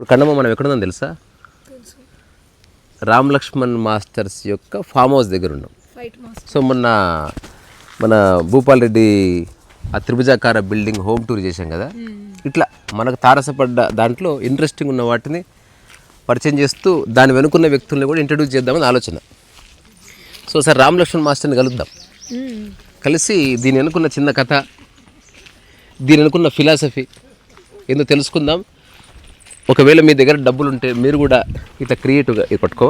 ఇప్పుడు కన్నమ్మ మనం ఎక్కడుందో తెలుసా? రామ్ లక్ష్మణ్ మాస్టర్స్ యొక్క ఫామ్ హౌస్ దగ్గర ఉన్నాం. సో మొన్న మన భూపాల్ రెడ్డి ఆ త్రిభుజాకార బిల్డింగ్ హోమ్ టూర్ చేశాం కదా? ఇట్లా మనకు తారసపడ్డ దాంట్లో ఇంట్రెస్టింగ్ ఉన్న వాటిని పరిచయం చేస్తూ దాని వెనుకున్న వ్యక్తుల్ని కూడా ఇంట్రడ్యూస్ చేద్దామని ఆలోచన. సో సార్ రామ్ లక్ష్మణ్ మాస్టర్ని కలుద్దాం. కలిసి దీని వెనుకున్న చిన్న కథ దీని వెనుకున్న ఫిలాసఫీ ఏందో తెలుసుకుందాం. ఒకవేళ మీ దగ్గర డబ్బులు ఉంటే మీరు కూడా ఇట్లా క్రియేటివ్గా ఇది పట్టుకో.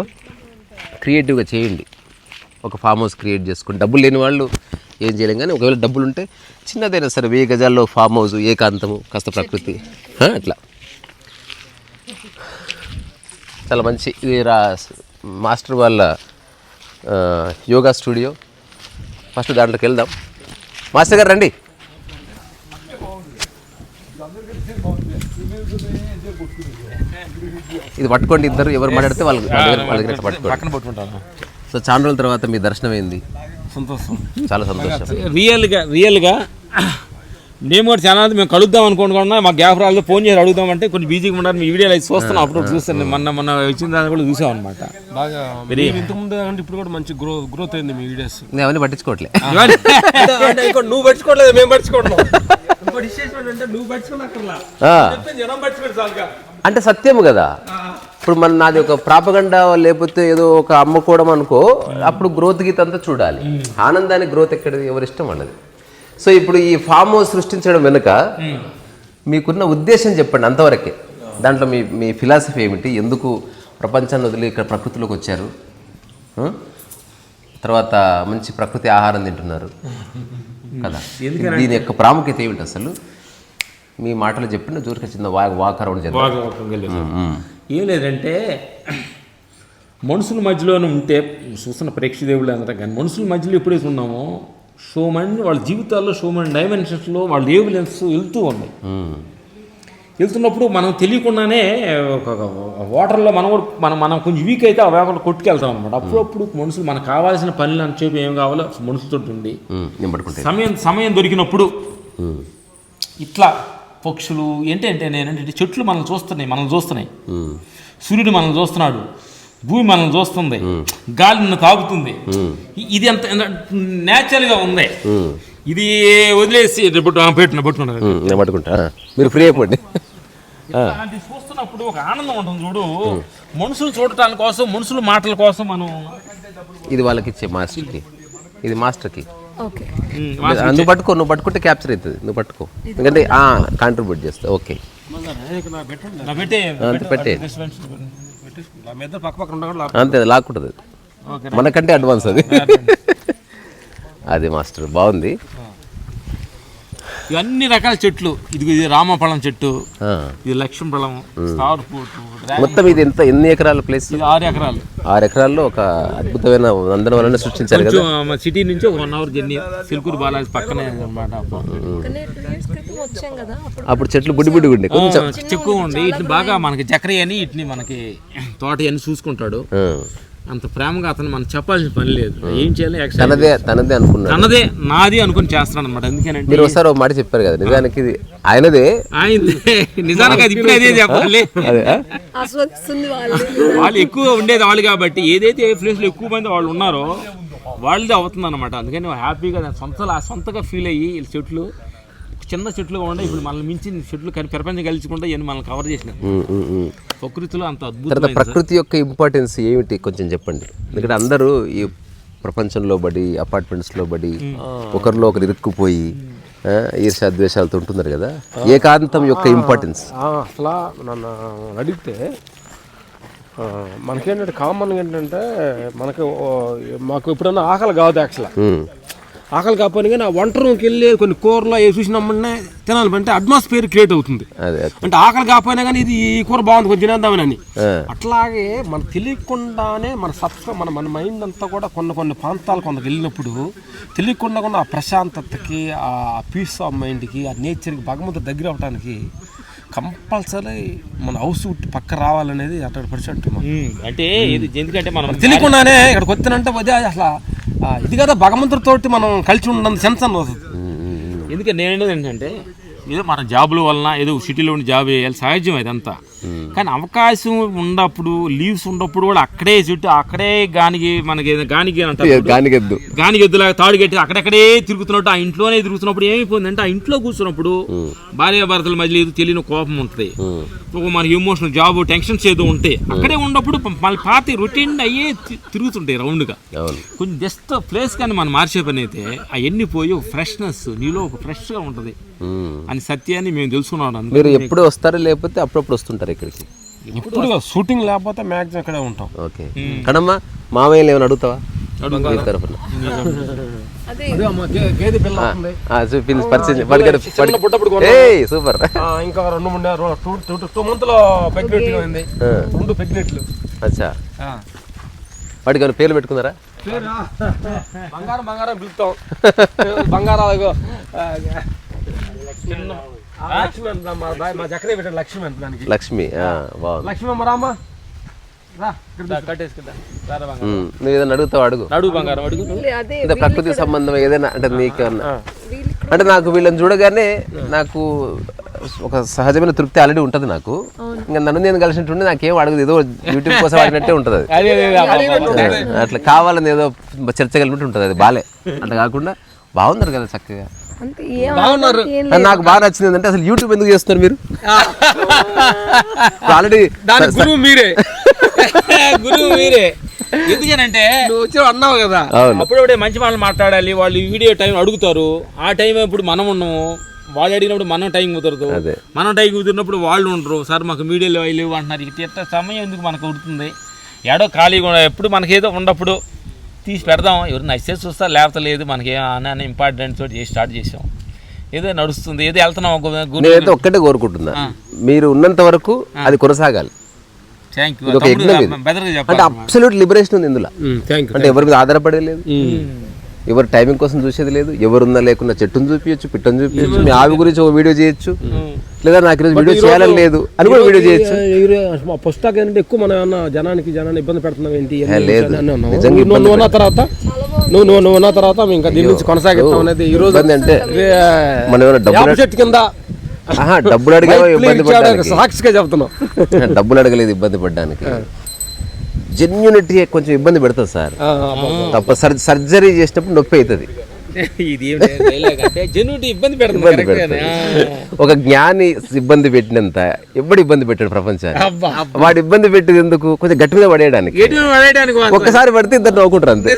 క్రియేటివ్గా చేయండి. ఒక ఫామ్ హౌస్ క్రియేట్ చేసుకుని డబ్బులు లేని వాళ్ళు ఏం చేయలేం కానీ ఒకవేళ డబ్బులు ఉంటే చిన్నదైనా సరే వెయ్యి గజాల్లో ఫామ్ హౌస్ ఏకాంతము కాస్త ప్రకృతి. అట్లా చాలా మంచి ఇది రా మాస్టర్ వాళ్ళ యోగా స్టూడియో. ఫస్ట్ దాంట్లోకి వెళ్దాం. మాస్టర్ గారు రండి. ఇది పట్టుకోండి ఇద్దరు ఎవరు మాట్లాడితే వాళ్ళు వాళ్ళ దగ్గర వాళ్ళ దగ్గర ఇట్లా పట్టుకోండి. సో చాలా రోజుల తర్వాత మీ దర్శనం అయింది. సంతోషం. చాలా సంతోషం. రియల్గా రియల్గా నేను కూడా చాలా మంది మేము కలుద్దాం అనుకుంటున్నా. మా గ్యాప్ రాలేదు. ఫోన్ చేసి అడుగుదామంటే కొన్ని బిజీగా ఉన్నారు మీ వీడియోలు అయితే చూస్తున్నాం. అప్పుడు చూస్తాను. మొన్న మొన్న వచ్చిన దాన్ని కూడా చూసాం అనమాట బాగా ఇంతకుముందు అంటే ఇప్పుడు కూడా మంచి గ్రో గ్రోత్ అయింది మీ వీడియోస్ నేను అవన్నీ పట్టించుకోవట్లే. అంటే ఇంకో నువ్వు పట్టుకోవట్లేదు మేము విశేషం అంటే సత్యము కదా? ఇప్పుడు మన నాది ఒక ప్రాపగండా లేకపోతే ఏదో ఒక అమ్ముకోవడం అనుకో అప్పుడు గ్రోత్ గీత అంతా చూడాలి. ఆనందానికి గ్రోత్ ఎక్కడిది? ఎవరిష్టం అన్నది సో ఇప్పుడు ఈ ఫామ్ హౌస్ సృష్టించడం వెనుక మీకున్న ఉద్దేశం చెప్పండి అంతవరకే. దాంట్లో మీ మీ ఫిలాసఫీ ఏమిటి? ఎందుకు ప్రపంచాన్ని వదిలి ఇక్కడ ప్రకృతిలోకి వచ్చారు? తర్వాత మంచి ప్రకృతి ఆహారం తింటున్నారు. కదా. దీని యొక్క ప్రాముఖ్యత ఏమిటి అసలు? మీ మాటలు చెప్పిన జోరుగా చిన్న వా వాక్ అరౌండ్. ఏం లేదంటే మనుషుల మధ్యలోనే ఉంటే చూస్తున్న ప్రేక్షదేవులు అందరూ కానీ మనుషుల మధ్యలో ఎప్పుడైతే ఉన్నామో మంది వాళ్ళ జీవితాల్లో మంది డైమెన్షన్స్లో వాళ్ళ వేవ్ లెన్స్ వెళ్తూ ఉన్నాయి. వెళ్తున్నప్పుడు మనం తెలియకుండానే ఒక వాటర్లో మనం కూడా మనం మనం కొంచెం వీక్ అయితే ఆ వేపలు కొట్టుకెళ్తాం అనమాట అప్పుడప్పుడు మనుషులు మనకు కావాల్సిన పనులు అని చెప్పి ఏం కావాలో మనుషులతో ఉండి సమయం సమయం దొరికినప్పుడు ఇట్లా పక్షులు ఏంటంటే నేనంటే చెట్లు మనం చూస్తున్నాయి మనం చూస్తున్నాయి. సూర్యుడు మనం చూస్తున్నాడు భూమి మనం చూస్తుంది గాలి తాగుతుంది. ఇది ఎంత న్యాచురల్గా ఉంది. ఇది వదిలేసి పెట్టు పెట్టున్నా పెట్టుకున్నాను నేను పట్టుకుంటా. మీరు ఫ్రీ అయిపోండి. చూస్తున్నప్పుడు ఒక ఆనందం ఉంటుంది చూడు. మనుషులు చూడటానికి కోసం మనుషుల మాటల కోసం మనం ఇది వాళ్ళకి ఇచ్చే మాస్టర్కి. ఇది మాస్టర్కి. ఓకే. నువ్వు పట్టుకో నువ్వు పట్టుకుంటే క్యాప్చర్ అవుతుంది. నువ్వు పట్టుకో. ఎందుకంటే కాంట్రిబ్యూట్ చేస్తా. ఓకే. అంతే పెట్టే అంతే లాక్కుంటుంది. మనకంటే అడ్వాన్స్ అది. అది మాస్టర్. బాగుంది. ఇవన్నీ రకాల చెట్లు. ఇది ఇది రామఫలం చెట్టు. ఇది లక్ష్మణ ఫలం స్టార్ ఫ్రూట్ మొత్తం ఇది ఎంత ఎన్ని ఎకరాల ప్లేస్? ఇది ఆరు ఎకరాలు. ఆరు ఎకరాల్లో ఒక అద్భుతమైన నందనవనాన్ని సృష్టించారు కదా. కొంచెం సిటీ నుంచి ఒక one hour journey Chilkur Balaji పక్కనే అనమాట అప్పుడు. చెట్లు బుడ్డి బుడ్డి ఉండే కొంచెం. చెక్కు ఉండి ఇట్ని బాగా మనకి చక్రి అని ఇట్ని మనకి తోట అని చూసుకుంటాడు. అంత ప్రేమగా అతను మనం చెప్పాల్సిన పని లేదు. ఏం చేయాలి? తనదే తనదే అనుకున్నాడు. తనదే నాది అనుకుని చేస్తున్నాడు అనమాట ఎందుకనంటే మీరు ఒకసారి ఒక మాట చెప్పారు కదా నిజానికి ఇది ఆయనదే? ఆయన నిజానికి అది ఇప్పుడే అదే చెప్పాలి. అదే ఆ? ఆస్వాదిస్తుంది వాళ్ళు. వాళ్ళు ఎక్కువ ఉండేది వాళ్ళు కాబట్టి ఏదైతే ఏ ప్లేస్లో ఎక్కువ మంది వాళ్ళు ఉన్నారో వాళ్ళదే అవుతుంది అనమాట అందుకని హ్యాపీగా దాని సొంత సొంతగా ఫీల్ అయ్యి వీళ్ళ చెట్లు చిన్న చెట్లుగా ఉండే ఇప్పుడు మనల్ని మించి చెట్లు కని ప్రపంచం కలిసికుంటే ఇవన్నీ మనల్ని కవర్ చేసిన ఉమ్, ఉమ్, ఉమ్. ప్రకృతిలో అంత అద్భుతమైన ప్రకృతి యొక్క ఇంపార్టెన్స్ ఏమిటి? కొంచెం చెప్పండి. ఎందుకంటే అందరూ ఈ ప్రపంచంలో బడి అపార్ట్మెంట్స్లో బడి ఒకరిలో ఒకరు ఇరుక్కుపోయి ఆ, ఈర్ష్య ద్వేషాలతో ఉంటున్నారు కదా? ఏకాంతం యొక్క ఇంపార్టెన్స్ అసలు నన్ను అడిగితే మనకేంటంటే కామన్ ఏంటంటే మనకి మాకు ఎప్పుడన్నా ఆకలి కాదు యాక్చువల్ ఆకలి కాకపోయినా కానీ ఆ వంట రూమ్కి వెళ్ళి కొన్ని కూరలు అవి చూసినమ్మనే తినాలి. అంటే అట్మాస్ఫియర్ క్రియేట్ అవుతుంది. అదే అంటే ఆకలి కాకపోయినా కానీ ఇది ఈ కూర బాగుంది కొంచెం తినేద్దామని అని. అట్లాగే మన తెలియకుండానే మన సత్వ మన మన మైండ్ అంతా కూడా కొన్ని కొన్ని ప్రాంతాలు కొందరు వెళ్ళినప్పుడు తెలియకుండా కూడా ఆ ప్రశాంతతకి ఆ పీస్ ఆఫ్ మైండ్కి ఆ నేచర్కి భగవంతుడి దగ్గర అవడానికి కంపల్సరీ మన హౌస్ ఉట్టి పక్క రావాలనేది అటు పర్సెంట్ ఉమ్, అంటే ఇది ఎందుకంటే మనం తెలియకుండానే ఇక్కడికి వచ్చినంటే అసలు ఇది కదా భగవంతుడితోటి మనం కలిసి ఉండడం సెన్స్ అని వస్తుంది ఎందుకంటే నేను ఏంటంటే ఏదో మన జాబుల వలన ఏదో సిటీలో ఉండి జాబ్ చేయాలి సహజం ఇదంతా. కానీ అవకాశం ఉన్నప్పుడు లీవ్స్ ఉన్నప్పుడు కూడా అక్కడే చుట్టూ అక్కడే గానికి మనకి గానికి. గానిగద్దు. గానికి ఎద్దులాగా తాడు కట్టి అక్కడక్కడే తిరుగుతున్నట్టు ఆ ఇంట్లోనే తిరుగుతున్నప్పుడు ఏమైపోయిందంటే ఆ ఇంట్లో కూర్చున్నప్పుడు భార్య భర్తల మధ్యలో ఏదో తెలియని కోపం ఉంటుంది. ఒక మనకి ఎమోషనల్ జాబ్ టెన్షన్స్ ఏదో ఉంటాయి అక్కడే ఉన్నప్పుడు మళ్ళీ పాత రొటీన్ అయ్యే తిరుగుతుంటాయి రౌండ్గా అవును. కొంచెం జస్ట్ ప్లేస్ కానీ మనం మార్చే పని అయితే అవన్నీ పోయి ఒక ఫ్రెష్నెస్ నీలో ఒక ఫ్రెష్గా ఉంటుంది. అని సత్యాన్ని మేము తెలుసుకున్నాం మీరు ఎప్పుడు వస్తారో లేకపోతే అప్పుడప్పుడు వస్తుంటారు ఇక్కడికి? ఇప్పుడు షూటింగ్ లేకపోతే మ్యాక్సిమం ఇక్కడే ఉంటాం. ఓకే. కడమ్మా మామయ్యలు ఏమైనా అడుగుతావా? సూపర్. ఇంకా రెండు మూడు టూ టూ టూ మంత్లో ప్రెగ్నెంట్గా ఉంది రెండు ప్రెగ్నెంట్లు అచ్చా. వాడికి ఏమైనా పేర్లు పెట్టుకున్నారా? బంగారం బంగారం పిలుస్తాం బంగారాలు లక్ష్మి నువ్వు ఏదైనా అడుగుతావు? అడుగు. అంటే ప్రకృతి సంబంధం ఏదైనా అంటే నీకు అంటే నాకు వీళ్ళని చూడగానే నాకు ఒక సహజమైన తృప్తి ఆల్రెడీ ఉంటుంది నాకు. ఇంకా నన్ను నేను కలిసినట్టుండి నాకేం అడగదు ఏదో యూట్యూబ్ కోసం అడిగినట్టే ఉంటుంది అది. అట్లా కావాలని ఏదో చర్చ కలిపినట్టు ఉంటుంది అది బాలే. అట్లా కాకుండా బాగున్నారు కదా చక్కగా. అది నాకు బాగా నచ్చింది ఏంటంటే అసలు యూట్యూబ్ ఎందుకు చేస్తున్నారు మీరు? ఆల్రెడీ గురువు మీరే. గురువు మీరే. ఎందుకనంటే నువ్వు వచ్చి అన్నావు కదా. అప్పుడప్పుడే మంచి వాళ్ళు మాట్లాడాలి. వాళ్ళు వీడియో టైం అడుగుతారు. ఆ టైం ఇప్పుడు మనం ఉన్నాము. వాళ్ళు అడిగినప్పుడు మనం టైం కుదరదు. మనం టైం కుదిరినప్పుడు వాళ్ళు ఉండరు. సార్ మాకు మీడియాలో లేవు అంటున్నారు. ఎట్ట సమయం ఎందుకు మనకు ఉడుతుంది ఏడో ఖాళీగా ఎప్పుడు మనకేదో ఉన్నప్పుడు తీసి పెడదాం. ఎవరు నచ్చితే చూస్తా లేకపోతే లేదు మనకి అని ఇంపార్టెంట్ తోటి చేసి స్టార్ట్ చేసాం. ఏదో నడుస్తుంది ఏదో వెళ్తున్నాం నేనైతే ఒక్కటే కోరుకుంటున్నా. మీరు ఉన్నంత వరకు అది కొనసాగాలి. అంటే అబ్సల్యూట్ లిబరేషన్ ఉంది ఇందులో. అంటే ఎవరి మీద ఆధారపడేది లేదు. ఎవరు టైమింగ్ కోసం చూసేది లేదు. ఎవరున్నా లేకున్నా చెట్టును చూపించచ్చు పిట్టను చూపించచ్చు మీ ఆవి గురించి ఒక వీడియో చేయొచ్చు. లేదా నాకు ఈరోజు వీడియో చేయాలని లేదు అని కూడా వీడియో చేయొచ్చు. పుస్తకం ఏంటంటే ఎక్కువ మనం జనానికి జనాన్ని ఇబ్బంది పెడుతున్నాం ఏంటి? లేదు. నువ్వు ఉన్న తర్వాత? నువ్వు నువ్వు నువ్వు ఉన్న తర్వాత ఇంకా దీని నుంచి కొనసాగిస్తాం అనేది ఈ రోజు అంటే మనం ఏమైనా యాప డబ్బులు చెట్టు కింద డబ్బులు అడిగావో ఇబ్బంది పడ్డానికి? సాక్షిగా చెప్తున్నాం డబ్బులు అడగలేదు ఇబ్బంది పడ్డానికి. జెన్యునిటీ కొంచెం ఇబ్బంది పెడుతుంది సార్. తప్ప సర్- సర్జరీ చేసినప్పుడు నొప్పి అవుతుంది ఒక జ్ఞాని ఇబ్బంది పెట్టినంత ఎప్పుడు ఇబ్బంది పెట్టాడు ప్రపంచాన్ని అబ్బా. వాడు ఇబ్బంది పెట్టేది ఎందుకు? కొంచెం గట్టి మీద పడేయడానికి ఒక్కసారి పడితే ఇద్దరు నవ్వుకుంటారు అంతే.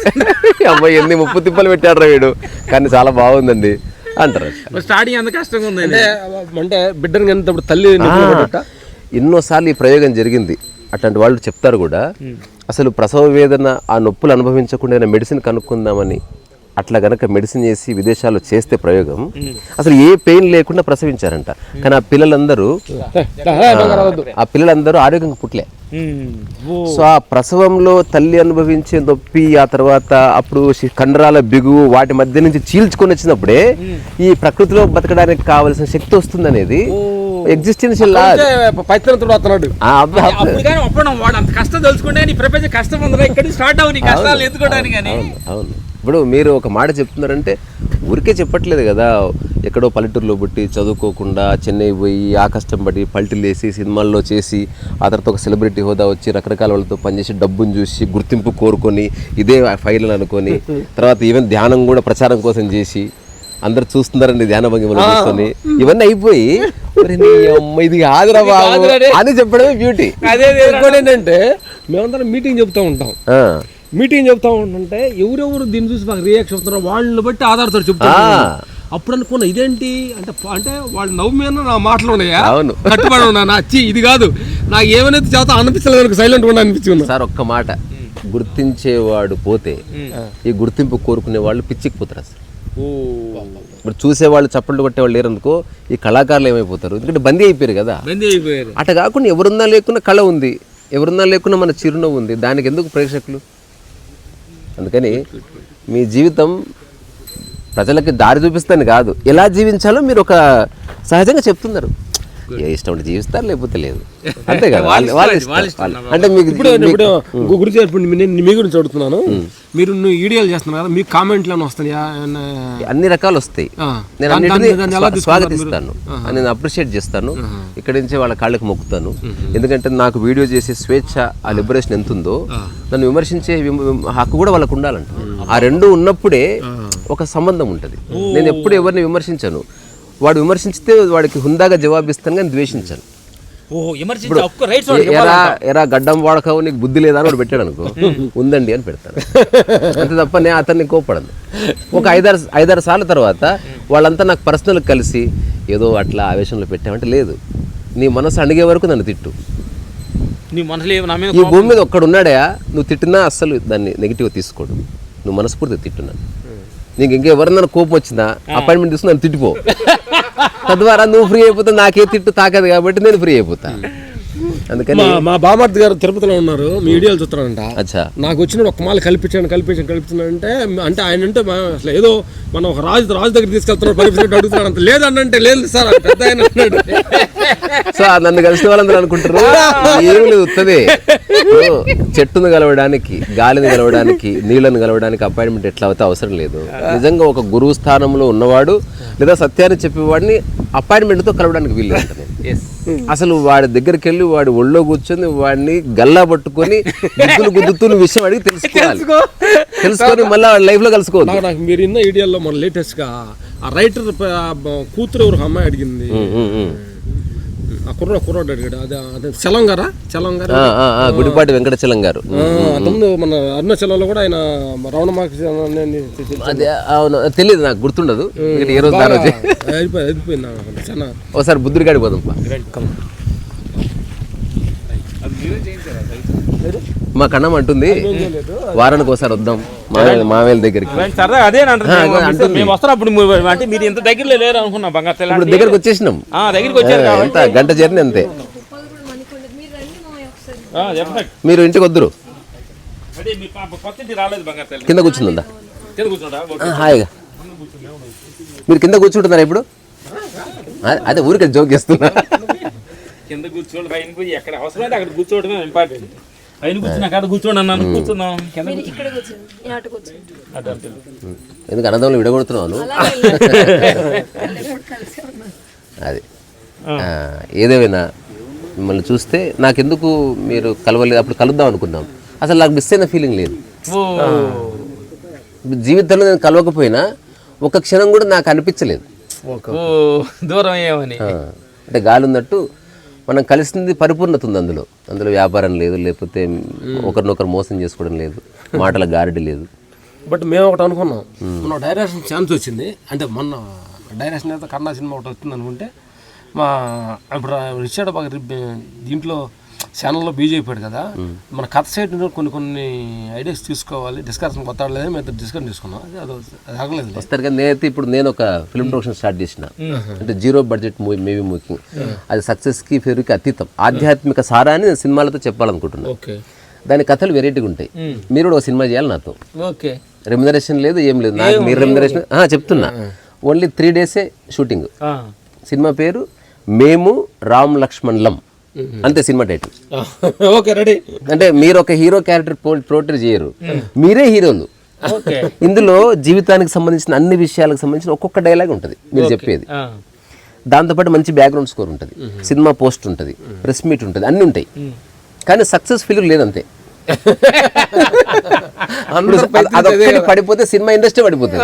అమ్మాయి ఎన్ని ముప్పు తిప్పలు పెట్టాడు రా వీడు. కానీ చాలా బాగుందండి. అంటారు. స్టార్టింగ్ అంత కష్టంగా ఉంది అంటే బిడ్డను తల్లి. ఎన్నోసార్లు ఈ ప్రయోగం జరిగింది. అట్లాంటి వాళ్ళు చెప్తారు కూడా అసలు ప్రసవ వేదన ఆ నొప్పులు అనుభవించకుండా మెడిసిన్ కనుక్కుందామని అట్లా గనక మెడిసిన్ చేసి విదేశాల్లో చేస్తే ప్రయోగం అసలు ఏ పెయిన్ లేకుండా ప్రసవించారంట. కానీ ఆ పిల్లలందరూ. ఆ పిల్లలందరూ ఆరోగ్యంగా పుట్టలే. సో ఆ ప్రసవంలో తల్లి అనుభవించే నొప్పి ఆ తర్వాత అప్పుడు కండరాల బిగువు వాటి మధ్య నుంచి చీల్చుకొని వచ్చినప్పుడే ఈ ప్రకృతిలో బతకడానికి కావలసిన శక్తి వస్తుంది అనేది ఎగ్జిస్టెన్షియల్ పైత్యంతుడు వస్తున్నాడు అప్పుడు కానీ అప్పుడు వాడు అంత కష్టం తెలుసుకుంటే నీ ప్రపంచ కష్టం ఉందిరా ఇక్కడ స్టార్ట్ అవ్వు నీ కష్టాలు కానీ. అవును ఇప్పుడు మీరు ఒక మాట చెప్తున్నారంటే ఊరికే చెప్పట్లేదు కదా. ఎక్కడో పల్లెటూరులో పుట్టి చదువుకోకుండా చెన్నై పోయి ఆ కష్టం పడి పల్టీలు వేసి సినిమాల్లో చేసి ఆ తర్వాత ఒక సెలబ్రిటీ హోదా వచ్చి రకరకాల వాళ్ళతో పనిచేసి డబ్బును చూసి గుర్తింపు కోరుకొని ఇదే ఫైల్ అనుకొని తర్వాత ఈవెన్ ధ్యానం కూడా ప్రచారం కోసం చేసి అందరు చూస్తున్నారండి ధ్యాన భంగిమలు చూసుకొని. ఇవన్నీ అయిపోయి "ఒరే నీ అమ్మ ఇది కాదురా బాబు అని చెప్పడమే బ్యూటీ అదే ఇంకోటి ఏంటంటే మేమందరం మీటింగ్ చెప్తా ఉంటాం. మీటింగ్ చెప్తా ఉంటుంటే ఎవరెవరు దీన్ని చూసి మాకు రియాక్షన్ అవుతున్నారో వాళ్ళని బట్టి ఆధారతో చెప్తా అప్పుడు అనుకున్నా ఇదేంటి? అంటే అంటే వాళ్ళు నవ్వు మీద నా మాటలు ఉన్నాయా? అవును. కట్టుబడి ఉన్నా నా? అచ్చి ఇది కాదు. నాకు ఏమైనా చేత అనిపించలేదు సైలెంట్ ఉన్నా అనిపించుకున్నా సార్ ఒక్క మాట. గుర్తించేవాడు పోతే ఈ గుర్తింపు కోరుకునే వాళ్ళు పిచ్చికిపోతారు అసలు ఇప్పుడు చూసేవాళ్ళు చప్పట్లు కొట్టేవాళ్ళు లేరనుకో ఈ కళాకారులు ఏమైపోతారు? ఎందుకంటే బందీ అయిపోయారు కదా. బందీ అయిపోయారు. అట కాకుండా ఎవరున్నా లేకున్నా కళ ఉంది. ఎవరున్నా లేకున్నా మన చిరునవ్వు ఉంది. దానికి ఎందుకు ప్రేక్షకులు? అందుకని మీ జీవితం ప్రజలకి దారి చూపిస్తాను కాదు. ఎలా జీవించాలో మీరు ఒక సహజంగా చెప్తున్నారు. ఏ ఇష్టం ఉంటే జీవిస్తారు లేకపోతే లేదు. అంతే కదా వాళ్ళ వాళ్ళ ఇష్టం. అంటే మీకు ఇప్పుడు ఇప్పుడు గురించి ఇప్పుడు నేను మీ గురించి అడుగుతున్నాను. మీరు నువ్వు వీడియోలు చేస్తున్నారు కదా మీ కామెంట్లు ఏమైనా వస్తాయా? అన్ని రకాలు వస్తాయి. నేను అన్నిటిని స్వాగతిస్తాను. నేను అప్రిషియేట్ చేస్తాను. ఇక్కడి నుంచి వాళ్ళ కాళ్ళకి మొక్కుతాను. ఎందుకంటే నాకు వీడియో చేసే స్వేచ్ఛ ఆ లిబరేషన్ ఎంత ఉందో నన్ను విమర్శించే విమ- విమ- హక్కు కూడా వాళ్ళకు ఉండాలంట. ఆ రెండు ఉన్నప్పుడే ఒక సంబంధం ఉంటుంది. నేను ఎప్పుడు ఎవరిని విమర్శించాను. వాడు విమర్శించితే వాడికి హుందాగా జవాబిస్తాను కానీ ద్వేషించాను. ఎరా ఎరా గడ్డం వాడకవు నీకు బుద్ధి లేదా అని వాడు పెట్టాడు అనుకో. ఉందండి అని పెడతాను అంతే తప్ప నేను అతన్ని కోపడను ఒక ఐదారు ఐదారు సార్ల తర్వాత వాళ్ళంతా నాకు పర్సనల్ కలిసి ఏదో అట్లా ఆవేశంలో పెట్టామంటే లేదు. నీ మనసు అణిగే వరకు నన్ను తిట్టు. నీ ఈ భూమి మీద ఒక్కడు ఉన్నాడా? నువ్వు తిట్టినా అస్సలు దాన్ని నెగిటివ్గా తీసుకోడు. నువ్వు మనస్ఫూర్తిగా తిట్టున్నాను నీకు ఇంకెవరన్నా కోపం వచ్చిందా? అపాయింట్మెంట్ తీసుకుని నన్ను తిట్టిపో. తద్వారా నువ్వు ఫ్రీ అయిపోతా నాకే తిట్టు తాకదు కాబట్టి నేను ఫ్రీ అయిపోతా. అందుకని మా బామర్ది గారు తిరుపతిలో ఉన్నారు. మీ వీడియోలు చూస్తున్నారంట. అచ్చా. నాకు వచ్చిన ఒక మాల కల్పించాను కల్పించాను కల్పించాను అంటే అంటే ఆయన అంటే అసలు ఏదో మనం ఒక రాజు రాజు దగ్గర తీసుకెళ్తున్నాడు పరిస్థితి అడుగుతున్నాడు. అంత లేదన్నంటే లేదు సార్ పెద్ద ఆయన అన్నాడు. సో నన్ను కలిసిన వాళ్ళందరూ అనుకుంటారు. ఏమి లేదు ఉత్తదే. చెట్టును కలవడానికి గాలిని కలవడానికి నీళ్ళని కలవడానికి అపాయింట్మెంట్ ఎట్లా అవుతే అవసరం లేదు. నిజంగా ఒక గురువు స్థానంలో ఉన్నవాడు లేదా సత్యాన్ని చెప్పేవాడిని appointment తో కలవడానికి వీలు అసలు వాడి దగ్గరికి వెళ్ళి వాడి ఒళ్ళో కూర్చొని వాడిని గల్లా పట్టుకొని గుద్దులు గుద్దుతూ నువ్వు విషయం అడిగి తెలుసుకోవాలి. తెలుసుకొని మళ్ళీ వాడి లైఫ్లో కలుసుకోవద్దు. నాకు మీరు ఇన్న వీడియోలో మన లేటెస్ట్గా ఆ రైటర్ కూతురు ఎవరు అమ్మాయి అడిగింది. కుర్రోడు కుర్రోడు అడిగాడు అదే అదే చలం గారా చలం గారు. గుడిపాటి వెంకటచలం గారు అతను మన అరుణాచలంలో కూడా ఆయన రవణ అదే అవును తెలియదు నాకు గుర్తుండదు. ఏ రోజు దాని రోజే. అయిపోయి అయిపోయింది చాలా. ఒకసారి బుద్ధుడి కాడికి పోదాం. మా కన్నం అంటుంది వారానికి ఒకసారి వద్దాం. మావేల దగ్గరికి. సరదా అదే మేము వస్తాం అప్పుడు మీరు- అంటే మీరు ఇంత దగ్గరలో లేరు అనుకున్నా బంగారు తెల్ల ఇప్పుడు దగ్గరకు వచ్చేసినాం. దగ్గరికి వచ్చారు ఆ, ఎంత గంట జర్నీ అంతే. మీరు ఇంటికి వద్దురు. కింద కూర్చుందా హాయిగా. మీరు కింద కూర్చుంటున్నారా ఇప్పుడు? అదే ఊరికే జోక్ చేస్తున్నా. కింద కూర్చోండి పైన పోయి ఎక్కడ అవసరమైతే అక్కడ కూర్చోవడమే ఇంపార్టెంట్. పైన కూర్చున్నా కాడ కూర్చోండి అన్నాను కూర్చున్నాం. ఎందుకు అన్నదమ్ములు విడగొడుతున్నాను అది. ఏదేమైనా మిమ్మల్ని చూస్తే నాకెందుకు మీరు కలవలేదు అప్పుడు కలుద్దాం అనుకున్నాం. అసలు నాకు మిస్ అయిన ఫీలింగ్ లేదు. జీవితంలో నేను కలవకపోయినా ఒక క్షణం కూడా నాకు అనిపించలేదు. ఓ దూరం అంటే గాలి ఉన్నట్టు మనం కలిసింది పరిపూర్ణత ఉంది అందులో. అందులో వ్యాపారం లేదు లేకపోతే ఒకరినొకరు మోసం చేసుకోవడం లేదు మాటల గారడి లేదు. బట్ మేము ఒకటి అనుకున్నాం. మన డైరెక్షన్ ఛాన్స్ వచ్చింది. అంటే మొన్న డైరెక్షన్ అయితే కన్నా సినిమా ఒకటి వచ్చింది అనుకుంటే మా ఇప్పుడు రిచర్డ్ బాగా దీంట్లో ఛానల్లో బీజీ అయిపోయాడు కదా. మన కథ సైడ్ నుండి కొన్ని కొన్ని ఐడియాస్ తీసుకోవాలి డిస్కషన్ కొత్త లేదు మేము డిస్కషన్ తీసుకున్నాం అది ఆగలేదు వస్తారు కానీ నేనైతే ఇప్పుడు నేను ఒక ఫిల్మ్ ప్రొడక్షన్ స్టార్ట్ చేసిన. అంటే zero budget movie maybe making అది సక్సెస్కి ఫెయిర్కి అతీతం. ఆధ్యాత్మిక సారాన్ని నేను సినిమాలతో చెప్పాలనుకుంటున్నాను ఓకే. దాని కథలు వెరైటీగా ఉంటాయి. మీరు కూడా ఒక సినిమా చేయాలి నాతో. ఓకే. రెమ్యునరేషన్ లేదు ఏం లేదు. నాకు మీరు రెమ్యునరేషన్ చెప్తున్నా. ఓన్లీ త్రీ డేసే షూటింగ్ సినిమా పేరు మేము రామ్ లక్ష్మణ్లం అంతే సినిమా టైటిల్. Okay ready. అంటే మీరు ఒక హీరో క్యారెక్టర్ పోర్ట్రే చేయరు. మీరే హీరోలు ఇందులో జీవితానికి సంబంధించిన అన్ని విషయాలకు సంబంధించిన ఒక్కొక్క డైలాగ్ ఉంటుంది మీరు చెప్పేది. దాంతోపాటు మంచి బ్యాక్గ్రౌండ్ స్కోర్ ఉంటుంది సినిమా పోస్ట్ ఉంటుంది ప్రెస్ మీట్ ఉంటుంది అన్నీ ఉంటాయి. కానీ సక్సెస్ లేదంతే. అదొక్కటి పడిపోతే సినిమా ఇండస్ట్రీ పడిపోతుంది.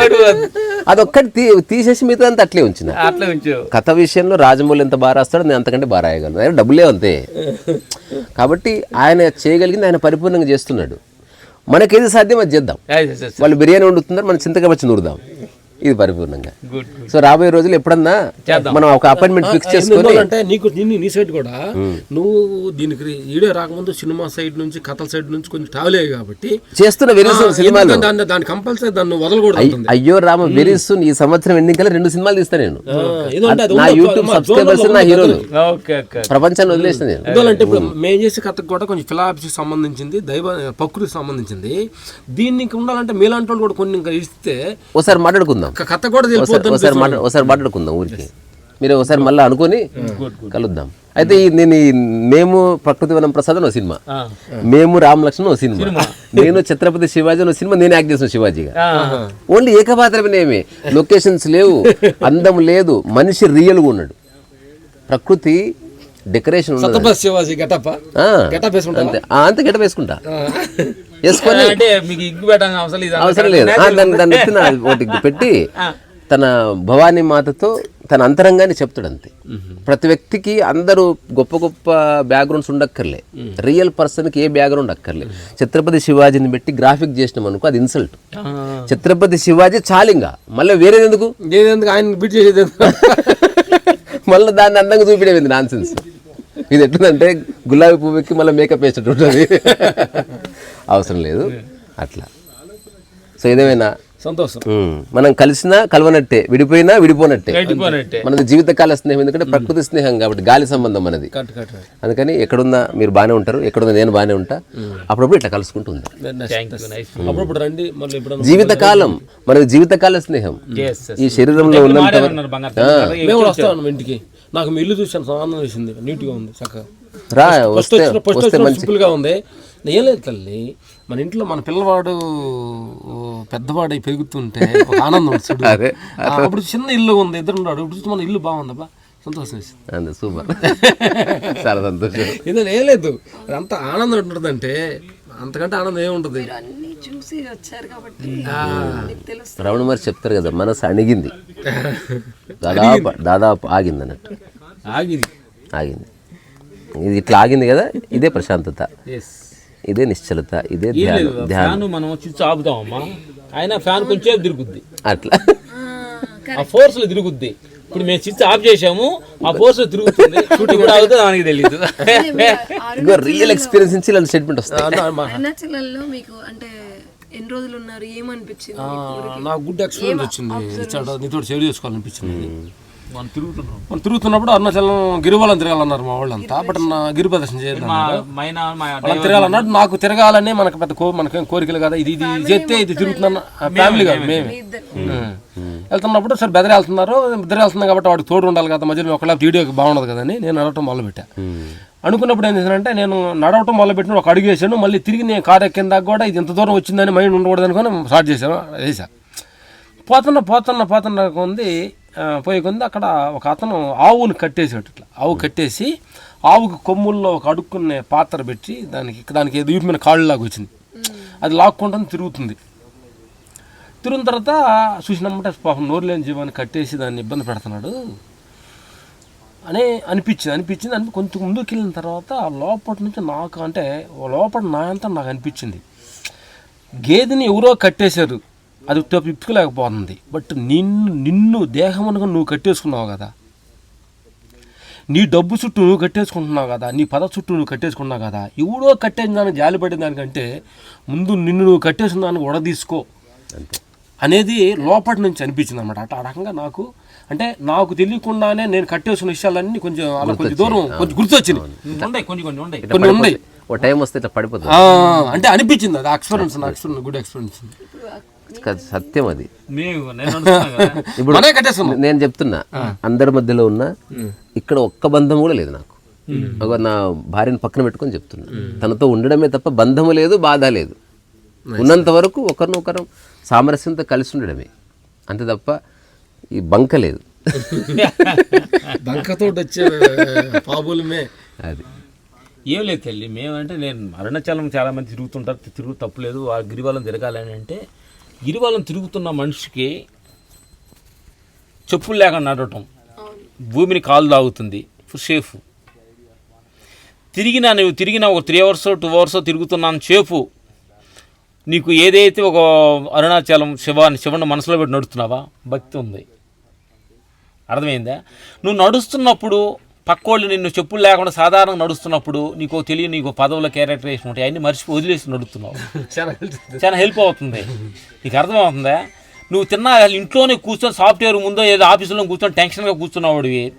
అదొక్కటి తీ- తీసేసి మిగతా అంతా అట్లే ఉంచిన. అట్లా ఉంచు కథ విషయంలో రాజమౌళి ఎంత బాగా రాస్తాడో నేను అంతకంటే బాగా రాయగలను. ఆయన డబ్బులే అంతే. కాబట్టి ఆయన చేయగలిగింది ఆయన పరిపూర్ణంగా చేస్తున్నాడు. మనకేది సాధ్యం అది చేద్దాం. వాళ్ళు బిర్యానీ వండుతున్నారు మనం చింతగా వచ్చి నూరుదాం. ఇది పరిపూర్ణంగా. సో రాబోయే రోజులు ఎప్పుడన్నా మనం ఒక అపాయింట్మెంట్ ఫిక్స్ చేసుకొని అంటే నీకు నీ నీ సైడ్ కూడా నువ్వు దీనికి వీడియో రాకముందు సినిమా సైడ్ నుంచి కథల సైడ్ నుంచి కొంచెం ట్రావెల్ అయ్యాయి కాబట్టి చేస్తున్న వెరీ సూన్ సినిమాలు. దాన్ని దాన్ని కంపల్సరీ దాన్ని వదలకూడదు. అయ్యో రామ వెరీ సూన్ ఈ సంవత్సరం ఎండింగ్ కల్లా రెండు సినిమాలు తీస్తా నేను. నా యూట్యూబ్ సబ్స్క్రైబర్స్ నా హీరోలు. Okay okay. ప్రపంచాన్ని వదిలేసిన నేను. ఎందుకంటే ఇప్పుడు మేము చేసే కథకు కూడా కొంచెం ఫిలాసఫీకి సంబంధించింది దైవ ప్రకృతికి సంబంధించింది. దీనికి ఉండాలంటే మీలాంటి వాళ్ళు కూడా కొన్ని ఇంకా ఇస్తే ఒకసారి మాట్లాడుకుందాం. కథ కూడా ఒకసారి మాట్లాడుకుందాం ఊరికి. మీరు ఒకసారి మళ్ళీ అనుకొని కలుద్దాం. అయితే ఈ నేను మేము ప్రకృతి వనం ప్రసాద్ అని ఒక సినిమా. మేము రామ లక్ష్మణ్ ఒక సినిమా. నేను ఛత్రపతి శివాజీ అని ఒక సినిమా. నేను యాక్ట్ చేసిన శివాజీగా. ఓన్లీ ఏకపాత్రమేమి లొకేషన్స్ లేవు అందం లేదు మనిషి రియల్గా ఉన్నాడు. ప్రకృతి డెకరేషన్ శివాజీ గెటప్ప ఆ, గెటప్ వేసుకుంటా అంతే. ఆ, అంతే గెట వేసుకుంటా. వేసుకొని అంటే మీకు ఇగ్గు పెట్టాల్సిన అవసరం లేదు అవసరం లేదు. ఆ, దాన్ని దాన్ని ఎత్తిన ఒకటి పెట్టి తన భవానీ మాతతో తన అంతరంగాన్ని చెప్తాడు అంతే. ప్రతి వ్యక్తికి అందరూ గొప్ప గొప్ప బ్యాక్గ్రౌండ్స్ ఉండక్కర్లే. రియల్ పర్సన్కి ఏ బ్యాక్గ్రౌండ్ అక్కర్లే. ఛత్రపతి శివాజీని పెట్టి గ్రాఫిక్ చేసినాం అనుకో అది ఇన్సల్ట్ ఛత్రపతి శివాజీ చాలింగా. మళ్ళీ వేరేది ఎందుకు? ఏదెందుకు ఆయన బిట్ చేసేది ఎందుకు? మళ్ళీ దాన్ని అందంగా చూపించేది నాన్ సెన్స్ ఇది ఎట్లుందంటే గులాబీ పువ్వుకి మళ్ళీ మేకప్ వేసేటట్టు ఉంటుంది. అవసరం లేదు. అట్లా. సో ఏదేమైనా? సంతోషం. మనం కలిసినా కలవనట్టే విడిపోయినా విడిపోనట్టే. మనది జీవితకాల స్నేహం ఎందుకంటే ప్రకృతి స్నేహం కాబట్టి గాలి సంబంధం మనది. కట్ కట్ అందుకని ఎక్కడున్నా మీరు బాగానే ఉంటారు ఎక్కడున్నా నేను బాగానే ఉంటా. అప్పుడప్పుడు ఇట్లా కలుసుకుంటూ ఉందాం. థ్యాంక్ యూ నైస్ అప్పుడప్పుడు రండి మళ్ళీ ఇప్పుడు జీవితకాలం మనది జీవితకాల స్నేహం. ఎస్ ఈ శరీరంలో ఉన్నంత నాకు మీ ఇల్లు చూసాను ఆనందం వేసింది నీట్గా ఉంది చక్కగా. రా వస్తే ఫస్ట్ వచ్చిన సింపుల్గా ఉంది. ఏం లేదు తల్లి మన ఇంట్లో మన పిల్లవాడు పెద్దవాడై పెరుగుతుంటే ఒక ఆనందం. ఆ, అప్పుడు చిన్న ఇల్లు ఉంది ఇద్దరు ఉన్నాడు ఇప్పుడు చూస్తే మన ఇల్లు బాగుందబ్బా సంతోషం వేసింది. సూపర్. చాలా సంతోషం. ఏం లేదు. అంత ఆనందం ఉంటుందంటే అంతకంటే ఆనందం ఏముంటుంది? అన్ని చూసి వచ్చారు కాబట్టి మీకు తెలుస్తుంది. రమణ మహర్షి చెప్తారు కదా మనసు అణిగింది. దాదాపు దాదాపు ఆగింది అన్నట్టు. ఆగిది. ఆగింది. ఇది ఇట్లా ఆగింది కదా ఇదే ప్రశాంతత. ఎస్ ఇదే నిశ్చలత ఇదే ధ్యానం ధ్యానం. ఫ్యాన్ మనం స్విచ్ ఆపుతామమ్మా అయినా ఫ్యాన్ కొంచెం తిరుగుద్ది. అట్లా. ఆ ఫోర్స్లో తిరుగుద్ది. ఇప్పుడు మేము స్విచ్ ఆఫ్ చేసాము ఆ ఫోర్స్లో తిరుగుతుంది. షూటింగ్ కూడా అవుతుంది మనకి తెలియదు ఇంకో రియల్ ఎక్స్పీరియన్స్ నుంచి ఇలాంటి స్టేట్మెంట్ వస్తాయి. అరుణాచలంలో మీకు అంటే ఎన్ని రోజులు ఉన్నారు? ఏమనిపించింది? నాకు గుడ్ ఎక్స్పీరియన్స్ వచ్చింది. నీతో షేర్ చేసుకోవాలనిపించింది. మనం తిరుగుతున్నాం. మనం తిరుగుతున్నప్పుడు అరుణాచలం గిరివలం తిరగాలన్నారు మా వాళ్ళంతా బట్ నా గిరి ప్రదర్శన చేద్దాం మా మైనా మా మనం తిరగాలన్నాడు. నాకు తిరగాలని మనకు పెద్ద కో మనకేం కోరికలు కదా? ఇది ఇది చేస్తే ఇది తిరుగుతున్నాను ఫ్యామిలీ కాదు మేమే. వెళ్తున్నప్పుడు సరే బెదరి వెళ్తున్నారు. బెదరి వెళ్తున్నాం కాబట్టి వాడికి తోడు ఉండాలి కదా మధ్యలో ఒకళ్ళ వీడియోకి బాగుండదు కదని నేను నడవటం మొదలుపెట్టా. అనుకున్నప్పుడు ఏం చేశానంటే నేను నడవటం మొదలుపెట్టిన ఒక అడుగు వేసాను మళ్ళీ తిరిగి నేను కారు ఎక్కిన దాకా కూడా ఇది ఇంత దూరం వచ్చిందని మైండ్ ఉండకూడదు అనుకొని స్టార్ట్ చేశాను వేసా పోతున్న పోతున్న పోతున్న కొంది ఆ, పోయే కొంది అక్కడ ఒక అతను ఆవుని కట్టేసాడు ఇట్లా. ఆవు కట్టేసి ఆవుకి కొమ్ముల్లో ఒక అడుక్కునే పాత్ర పెట్టి దానికి దానికి ఏదో వీటి మీద వచ్చింది. అది లాక్కుంటుంది తిరుగుతుంది. తిరిగిన తర్వాత చూసినమ్మంటే పాపం నోరు లేని జీవాన్ని కట్టేసి దాన్ని ఇబ్బంది పెడుతున్నాడు. అని అనిపించింది. అనిపించింది. అని కొంచెం ముందుకు వెళ్ళిన తర్వాత లోపల నుంచి నాకు అంటే ఓ లోపల నా అంతా నాకు అనిపించింది. గేదెని ఎవరో కట్టేశారు. అది ఇప్పుకోలేకపోతుంది బట్ నిన్ను నిన్ను దేహం అనుకుని నువ్వు కట్టేసుకున్నావు కదా. నీ డబ్బు చుట్టూ నువ్వు కట్టేసుకుంటున్నావు కదా. నీ పద చుట్టూ నువ్వు కట్టేసుకున్నావు కదా. ఎవడో కట్టేసిన దానికి జాలి పడిన దానికంటే ముందు నిన్ను నువ్వు కట్టేసిన దానికి ఉడదీసుకో అనేది లోపటి నుంచి అనిపించింది అనమాట అట్లా ఆ రకంగా నాకు అంటే నాకు తెలియకుండానే నేను కట్టేసిన విషయాలన్నీ కొంచెం అలా కొంచెం దూరం కొంచెం గుర్తొచ్చింది ఉండే కొన్ని కొన్ని ఉండే. కొన్ని ఉన్నాయి ఓ టైం వస్తే ఇట్లా పడిపోతుంది. ఆ, అంటే అనిపించింది అది ఎక్స్పీరియన్స్ నా ఎక్స్పీరియన్స్ గుడ్ ఎక్స్పీరియన్స్ సత్యం అది. ఇప్పుడు నేను చెప్తున్నా అందరి మధ్యలో ఉన్న ఇక్కడ ఒక్క బంధం కూడా లేదు నాకు. ఒక నా భార్యను పక్కన పెట్టుకొని చెప్తున్నా. తనతో ఉండడమే తప్ప బంధము లేదు బాధ లేదు. ఉన్నంత వరకు ఒకరినొకరు సామరస్యంతో కలిసి ఉండడమే. అంతే తప్ప ఈ బంక లేదు. బంకతో వచ్చే పాబులమే. అది. ఏం లేదు తల్లి మేమంటే నేను అరుణాచలం చాలా మంది తిరుగుతుంటారు తిరుగు తప్పులేదు. ఆ గిరివలం తిరగాలని అంటే గిరివలం తిరుగుతున్న మనిషికి చెప్పులు లేకుండా నడవటం. భూమిని కాలు తాగుతుంది సేఫ్ తిరిగినా నువ్వు తిరిగిన ఒక త్రీ అవర్స్ టూ అవర్స్ తిరుగుతున్నాను సేపు నీకు ఏదైతే ఒక అరుణాచలం శివాన్ని శివుని మనసులో పెట్టి నడుస్తున్నావా భక్తి ఉంది. అర్థమైందా? నువ్వు నడుస్తున్నప్పుడు పక్కోళ్ళు నిన్ను చెప్పులు లేకుండా సాధారణంగా నడుస్తున్నప్పుడు నీకు తెలియని నీకు పదవుల క్యారెక్టరేషన్ ఉంటాయి అన్నీ మర్చిపో వదిలేసి నడుస్తున్నావు. చాలా హెల్ప్ అవుతుంది. నీకు అర్థమవుతుందా? నువ్వు తిన్నా ఇంట్లోనే కూర్చొని సాఫ్ట్వేర్ ముందో ఏదో ఆఫీసులో కూర్చొని టెన్షన్గా కూర్చున్నావుడివి.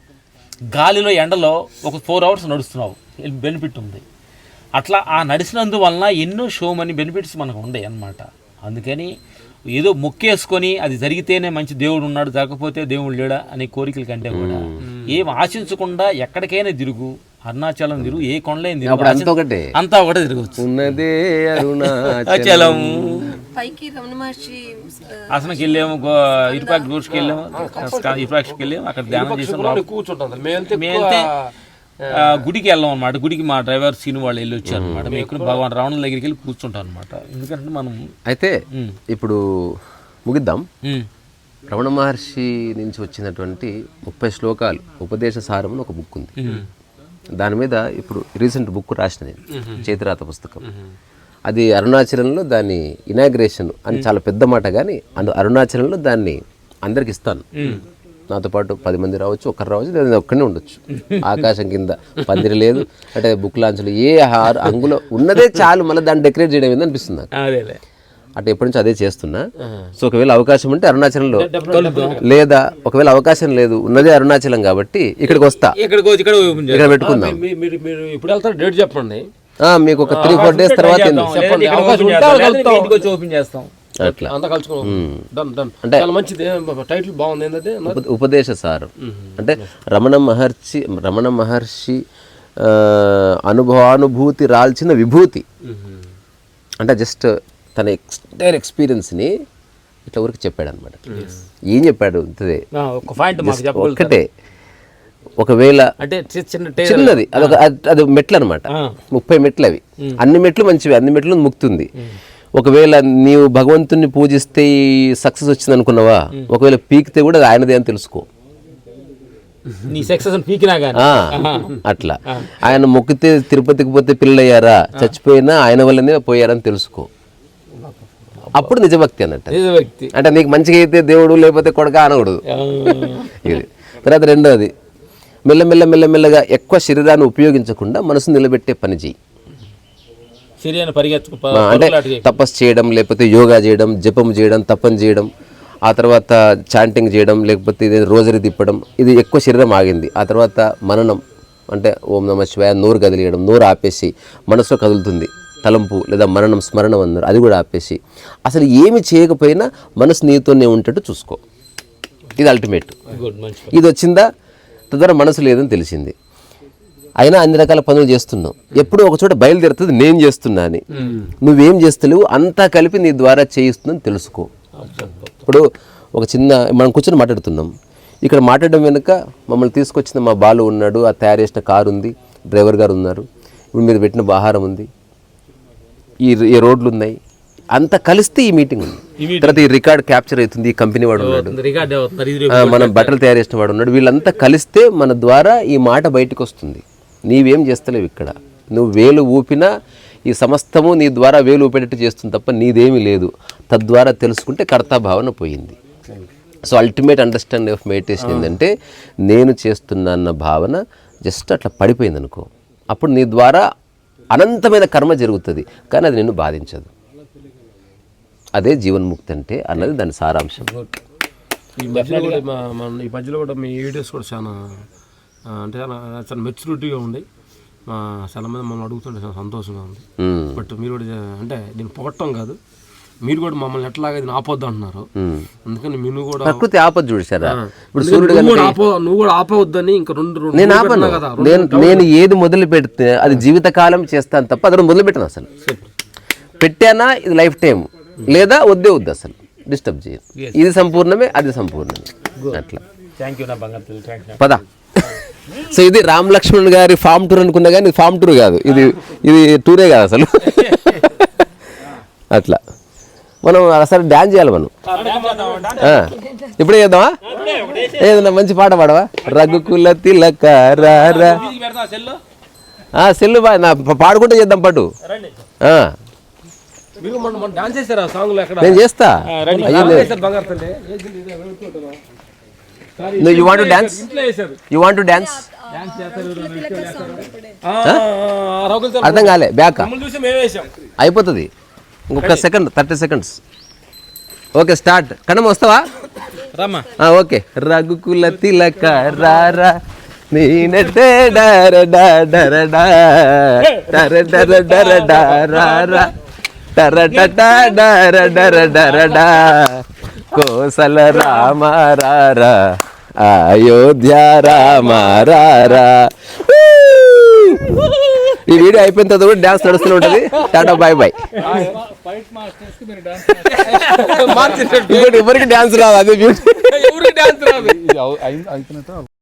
గాలిలో ఎండలో ఒక ఫోర్ అవర్స్ నడుస్తున్నావు. బెనిఫిట్ ఉంది. అట్లా ఆ నడిచినందువలన ఎన్నో షో మనీ బెనిఫిట్స్ మనకు ఉండే అన్నమాట అందుకని ఏదో మొక్కేసుకొని అది జరిగితేనే మంచి దేవుడు ఉన్నాడు జరగకపోతే దేవుడు లేడా అనే కోరికల కంటే కూడా ఏం ఆశించకుండా ఎక్కడికైనా తిరుగు అరుణాచలం తిరుగు ఏ కొండలైనా తిరుగు ఒకటే అంతా ఒకటే తిరగచ్చు ఉన్నదే అరుణాచలం పైకి రమణ మహర్షి వెళ్ళాము ఇరుపాక్ష గోష్కి వెళ్ళాము ఇరుపాక్షకి వెళ్ళాము అక్కడ ధ్యానం చేసాం పక్షులు కూర్చుంటుంది మేమైతే మేము గుడికి వెళ్ళాం అనమాట గుడికి మా డ్రైవర్ సీను వాళ్ళు వెళ్ళి వచ్చారు అనమాట మేము ఇక్కడ భగవాన్ రావణుల దగ్గరికి వెళ్ళి కూర్చుంటాం అనమాట ఎందుకంటే మనం అయితే ఇప్పుడు ముగిద్దాం. రమణ మహర్షి నుంచి వచ్చినటువంటి ముప్పై శ్లోకాలు ఉపదేశ సారం ఒక బుక్ ఉంది. దాని మీద ఇప్పుడు రీసెంట్ బుక్ రాసిన నేను చేతిరాత పుస్తకం. అది అరుణాచలంలో దాని ఇనాగ్రేషన్ అని చాలా పెద్ద మాట కానీ అను అరుణాచలంలో దాన్ని అందరికి ఇస్తాను. నాతో పాటు పది మంది రావచ్చు ఒక్కరు రావచ్చు లేదా నేను ఒక్కనే ఉండొచ్చు. ఆకాశం కింద పందిరి లేదు అంటే బుక్ లాంచ్లో ఏ హార్ అంగులో ఉన్నదే చాలు మళ్ళీ దాన్ని డెకరేట్ చేయడం ఏంది అనిపిస్తుంది అంటే ఎప్పటి నుంచి అదే చేస్తున్నా. సో ఒకవేళ అవకాశం ఉంటే అరుణాచలంలో. లేదా ఒకవేళ అవకాశం లేదు ఉన్నదే అరుణాచలం కాబట్టి ఇక్కడికి వస్తా. ఇక్కడ పెట్టుకుందాం. ఇప్పుడు వెళ్తారు డేట్ చెప్పండి. మీకు ఒక త్రీ ఫోర్ డేస్ తర్వాత అట్లా. అంతా కలుసుకున్నాం చాలా మంచిది. టైటిల్ బాగుంది. ఏంటంటే ఉప- ఉపదేశ సారం. అంటే రమణ మహర్షి రమణ మహర్షి అనుభవానుభూతి రాల్చిన విభూతి. అంటే జస్ట్ తన ఎక్స్టైర్ ఎక్స్పీరియన్స్ని ఇట్లా వరకు చెప్పాడు అనమాట ఏం చెప్పాడు? ఇంతదే. ఒక పాయింట్ మాకు Just చెప్పగలుగుతారు? ఒక్కటే. ఒకవేళ అంటే చిన్నది. అదొక అది- అది మెట్లు అనమాట ముప్పై మెట్లు అవి అన్ని మెట్లు మంచివి. అన్ని మెట్లు ముక్తుంది. ఒకవేళ నీవు భగవంతుని పూజిస్తే సక్సెస్ వచ్చింది అనుకున్నావా ఒకవేళ పీకితే కూడా అది ఆయనదే అని తెలుసుకో. నీ సక్సెస్ పీకినా కానీ ఆ, అట్లా. ఆయన మొక్కితే తిరుపతికి పోతే పిల్లయ్యారా చచ్చిపోయినా ఆయన వల్లనే పోయారని తెలుసుకో. అప్పుడు నిజభక్తి అన్నట్టు. అంటే నీకు మంచిగా అయితే దేవుడు లేకపోతే కొడక అనకూడదు. ఇది. తర్వాత రెండోది. మెల్లమెల్ల మెల్లమెల్లగా ఎక్కువ శరీరాన్ని ఉపయోగించకుండా మనసు నిలబెట్టే పని చేయి అంటే తపస్సు చేయడం లేకపోతే యోగా చేయడం జపం చేయడం తపం చేయడం ఆ తర్వాత చాంటింగ్ చేయడం లేకపోతే ఇది రోజరీ తిప్పడం ఇది ఎక్కువ శరీరం ఆగింది. ఆ తర్వాత మననం అంటే ఓం నమ శివాయ నోరు కదిలియడం నోరు ఆపేసి మనసులో కదులుతుంది. తలంపు లేదా మరణం స్మరణం అన్నారు అది కూడా ఆపేసి. అసలు ఏమి చేయకపోయినా మనసు నీతోనే ఉంటట్టు చూసుకో. ఇది అల్టిమేట్ ఇది వచ్చిందా? తద్వారా మనసు లేదని తెలిసింది. అయినా అన్ని రకాల పనులు చేస్తున్నావు. ఎప్పుడు ఒక చోట బయలుదేరుతుంది నేను చేస్తున్నా అని. నువ్వేం చేస్తలేవు అంతా కలిపి నీ ద్వారా చేయిస్తుందని తెలుసుకో. ఇప్పుడు ఒక చిన్న మనం కూర్చొని మాట్లాడుతున్నాం. ఇక్కడ మాట్లాడడం వెనుక మమ్మల్ని తీసుకొచ్చిన మా బాలు ఉన్నాడు ఆ తయారు చేసిన కారు ఉంది డ్రైవర్ గారు ఉన్నారు. ఇప్పుడు మీరు పెట్టిన ఆహారం ఉంది. ఈ ఈ రోడ్లు ఉన్నాయి. అంత కలిస్తే ఈ మీటింగ్ ఉంది. తర్వాత ఈ రికార్డ్ క్యాప్చర్ అవుతుంది ఈ కంపెనీ వాడు ఉన్నాడు. మనం బట్టలు తయారు చేసిన వాడు ఉన్నాడు. వీళ్ళంతా కలిస్తే మన ద్వారా ఈ మాట బయటకు వస్తుంది. నీవేం చేస్తలేవు ఇక్కడ. నువ్వు వేలు ఊపినా ఈ సమస్తము నీ ద్వారా వేలు ఊపేటట్టు చేస్తుంది తప్ప నీదేమీ లేదు. తద్వారా తెలుసుకుంటే కర్తాభావన పోయింది. So ultimate understanding of meditation ఏంటంటే నేను చేస్తున్నా అన్న భావన జస్ట్ అట్లా పడిపోయింది అనుకో అప్పుడు నీ ద్వారా అనంతమైన కర్మ జరుగుతుంది కానీ అది నిన్ను బాధించదు. అదే జీవన్ముక్తి అంటే అన్నది దాని సారాంశం. ఈ మధ్యలో కూడా ఈ మధ్యలో కూడా మీ వీడియోస్ కూడా చాలా అంటే చాలా చాలా మెచ్యూరిటీగా ఉంది. మా చాలా మంది మమ్మల్ని అడుగుతుంటే చాలా సంతోషంగా ఉంది. బట్ మీరు కూడా అంటే దీన్ని పొగట్టం కాదు. మీరు కూడా మమ్మల్ని ఎట్లాగా దీన్ని ఆపొద్దు అంటున్నారు. అందుకని మీరు కూడా ప్రకృతి ఆపద చూసారా ఇప్పుడు సూర్యుడు నువ్వు కూడా కనుక ఆపో నువ్వు కూడా ఆపవద్దని ఇంకా రెండు రెండు నేను ఆపను. నేను నేను ఏది మొదలు పెడితే అది జీవితకాలం చేస్తాను తప్ప అది మొదలు పెట్టను అసలు. పెట్టానా? ఇది లైఫ్ టైం లేదా వద్దే వద్దు అసలు. డిస్టర్బ్ చేయను. ఇది సంపూర్ణమే అది సంపూర్ణమే. అట్లా. థ్యాంక్ యూ నా బంగారు పద. సో ఇది రామ్ లక్ష్మణ్ గారి ఫామ్ టూర్ అనుకున్నా కానీ ఫామ్ టూర్ కాదు. ఇది ఇది టూరే కాదు అసలు. అట్లా. మనం అసలు డ్యాన్స్ చేయాలి మనం. ఇప్పుడే చేద్దామా? ఏదన్నా మంచి పాట పాడవా? రఘుకుల తిలక రా సెల్లో ఆ సెల్లు బా నా పాడుకుంటూ చేద్దాం పట్టు రండి ఆ, మీరు మొన్న మొన్న డాన్స్ చేశారా సాంగ్లో ఎక్కడ? నేను చేస్తా. అయ్యో dance? Sorry, you want dance ఇంట్లో వేశారు యూ వాంట్ డాన్స్ రఘుల్ తల్లి అర్థం కాలే బ్యాక్? అయిపోతుంది. ఇంకొక second thirty seconds. Okay start. Kannamma వస్తావా? రమ్మా. ఆ, ఓకే. రఘుకుల తిలక రారా. కోసల రామ రారా అయోధ్య రామ రారా. ఈ వీడియో అయిపోయిన తర్వాత కూడా డ్యాన్స్ నడుస్తూనే ఉంటుంది. Tata bye bye. ఇంకోటి ఎవరికి డ్యాన్స్ రాదు అదే బ్యూటీ ఎవరికి డాన్స్ రాదు?